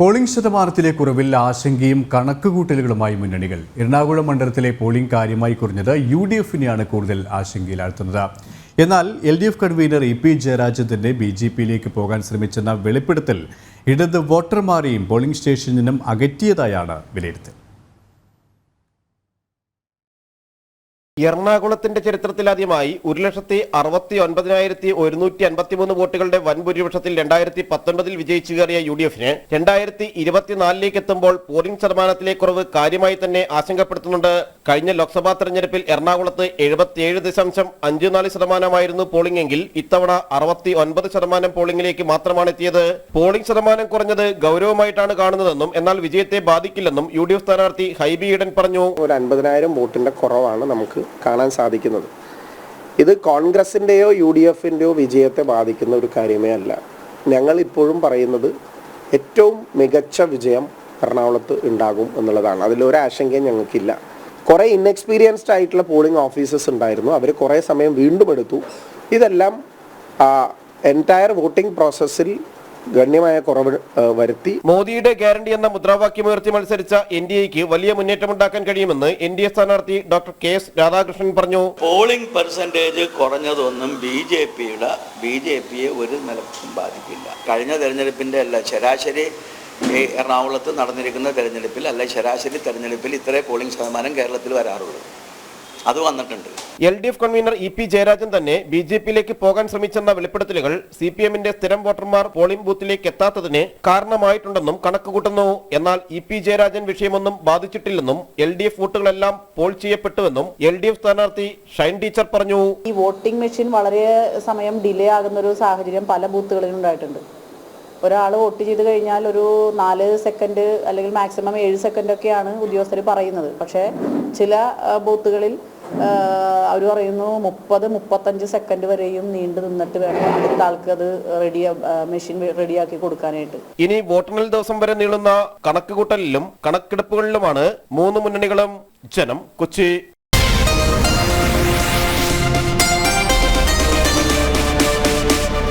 Polling ശതമാനത്തിലെ കുറവിൽ ആശങ്കയും കണക്കുകൂട്ടലുകളുമായി മുന്നണികൾ. എറണാകുളം മണ്ഡലത്തിലെ പോളിംഗ് കാര്യമായി കുറഞ്ഞത് യു ഡി എഫിനെയാണ് കൂടുതൽ ആശങ്കയിലാഴ്ത്തുന്നത്. എന്നാൽ L D F convener E P Jayarajan തന്നെ ബി ജെ പിയിലേക്ക് പോകാൻ ശ്രമിച്ചെന്ന വെളിപ്പെടുത്തൽ ഇടത് വോട്ടർമാരെയും പോളിംഗ് സ്റ്റേഷനിൽ നിന്നും അകറ്റിയതായാണ് വിലയിരുത്തൽ. എറണാകുളത്തിന്റെ ചരിത്രത്തിലാദ്യമായി ഒരു ലക്ഷത്തി അറുപത്തി ഒൻപതിനായിരത്തി ഒരുന്നൂറ്റി അൻപത്തിമൂന്ന് വോട്ടുകളുടെ വൻ ഭൂരിപക്ഷത്തിൽ രണ്ടായിരത്തി പത്തൊൻപതിൽ വിജയിച്ചു കയറിയ യു ഡി എഫിന് രണ്ടായിരത്തി ഇരുപത്തിനാലിലേക്ക് എത്തുമ്പോൾ പോളിംഗ് ശതമാനത്തിലെ കുറവ് കാര്യമായി തന്നെ ആശങ്കപ്പെടുത്തുന്നുണ്ട്. കഴിഞ്ഞ ലോക്സഭാ തെരഞ്ഞെടുപ്പിൽ എറണാകുളത്ത് എഴുപത്തിയേഴ് ദശാംശം അഞ്ച് നാല് ശതമാനമായിരുന്നു പോളിംഗ് എങ്കിൽ ഇത്തവണ അറുപത്തി ഒൻപത് ശതമാനം പോളിംഗിലേക്ക് മാത്രമാണ് എത്തിയത്. പോളിംഗ് ശതമാനം കുറഞ്ഞത് ഗൗരവമായിട്ടാണ് കാണുന്നതെന്നും എന്നാൽ വിജയത്തെ ബാധിക്കില്ലെന്നും യു ഡി എഫ് സ്ഥാനാർത്ഥി ഹൈബി ഈഡൻ പറഞ്ഞു. ഒരു അൻപതിനായിരം വോട്ടിന്റെ കുറവാണ് നമുക്ക് കാണാൻ സാധിക്കുന്നത്. ഇത് കോൺഗ്രസിന്റെയോ യു ഡി എഫിന്റെയോ വിജയത്തെ ബാധിക്കുന്ന ഒരു കാര്യമേ അല്ല. ഞങ്ങൾ ഇപ്പോഴും പറയുന്നത് ഏറ്റവും മികച്ച വിജയം എറണാകുളത്ത് ഉണ്ടാകും എന്നുള്ളതാണ്. അതിലൊരു ആശങ്കയും ഞങ്ങൾക്കില്ല. കുറേ ഇൻഎക്സ്പീരിയൻസ്ഡ് ആയിട്ടുള്ള പോളിംഗ് ഓഫീസേഴ്സ് ഉണ്ടായിരുന്നു. അവർ കുറേ സമയം വീണ്ടും എടുത്തു. ഇതെല്ലാം എന്റയർ വോട്ടിംഗ് പ്രോസസ്സിൽ ഗണ്യമായ കുറവ് വരുത്തി. മോദിയുടെ ഗ്യാരണ്ടി എന്ന മുദ്രാവാക്യം ഉയർത്തി മത്സരിച്ച എൻ ഡി എക്ക് വലിയ മുന്നേറ്റമുണ്ടാക്കാൻ കഴിയുമെന്ന് എൻ ഡി എ സ്ഥാനാർത്ഥി ഡോക്ടർ കെ എസ് രാധാകൃഷ്ണൻ പറഞ്ഞു. പോളിംഗ് പെർസെന്റേജ് കുറഞ്ഞതൊന്നും ബി ജെ പിയുടെ ബി ജെ പിയെ ഒരു നിലക്കും ബാധിക്കില്ല. കഴിഞ്ഞ തെരഞ്ഞെടുപ്പിന്റെ അല്ല ശരാശരി എറണാകുളത്ത് നടന്നിരിക്കുന്ന തെരഞ്ഞെടുപ്പിൽ അല്ല ശരാശരി തെരഞ്ഞെടുപ്പിൽ ഇത്രേ പോളിംഗ് ശതമാനം കേരളത്തിൽ വരാറുള്ളൂ. അത് വന്നിട്ടുണ്ട്. L D F convener E P Jayarajan തന്നെ ബി ജെ പിയിലേക്ക് പോകാൻ ശ്രമിച്ചെന്ന വെളിപ്പെടുത്തലുകൾ സി പി എമ്മിന്റെ സ്ഥിരം വോട്ടർമാർ പോളിംഗ് ബൂത്തിലേക്ക് എത്താത്തതിന് കാരണമായിട്ടുണ്ടെന്നും കണക്കുകൂട്ടുന്നു. എന്നാൽ ഇ പി ജയരാജൻ വിഷയമൊന്നും ബാധിച്ചിട്ടില്ലെന്നും എൽ ഡി എഫ് വോട്ടുകളെല്ലാം പോൾ ചെയ്യപ്പെട്ടുവെന്നും എൽ ഡി എഫ് സ്ഥാനാർത്ഥി ഷൈൻ ടീച്ചർ പറഞ്ഞു. ഈ വോട്ടിംഗ് മെഷീൻ വളരെ സമയം ഡിലേ ആകുന്ന ഒരു സാഹചര്യം പല ബൂത്തുകളിലും ഉണ്ടായിട്ടുണ്ട്. ഒരാൾ വോട്ട് ചെയ്ത് കഴിഞ്ഞാൽ ഒരു നാല് സെക്കൻഡ് അല്ലെങ്കിൽ മാക്സിമം ഏഴ് സെക്കൻഡ് ഒക്കെയാണ് ഉദ്യോഗസ്ഥർ പറയുന്നത്. പക്ഷേ ചില ബൂത്തുകളിൽ അവർ പറയുന്നു മുപ്പത് മുപ്പത്തഞ്ച് സെക്കൻഡ് വരെയും നീണ്ടു നിന്നിട്ട് വേണം അടുത്ത ആൾക്ക് അത് റെഡി മെഷീൻ റെഡിയാക്കി കൊടുക്കാനായിട്ട്. ഇനി വോട്ടെണ്ണൽ ദിവസം വരെ നീളുന്ന കണക്കുകൂട്ടലിലും കണക്കെടുപ്പുകളിലുമാണ് മൂന്ന് മുന്നണികളും ജനം കൊച്ചി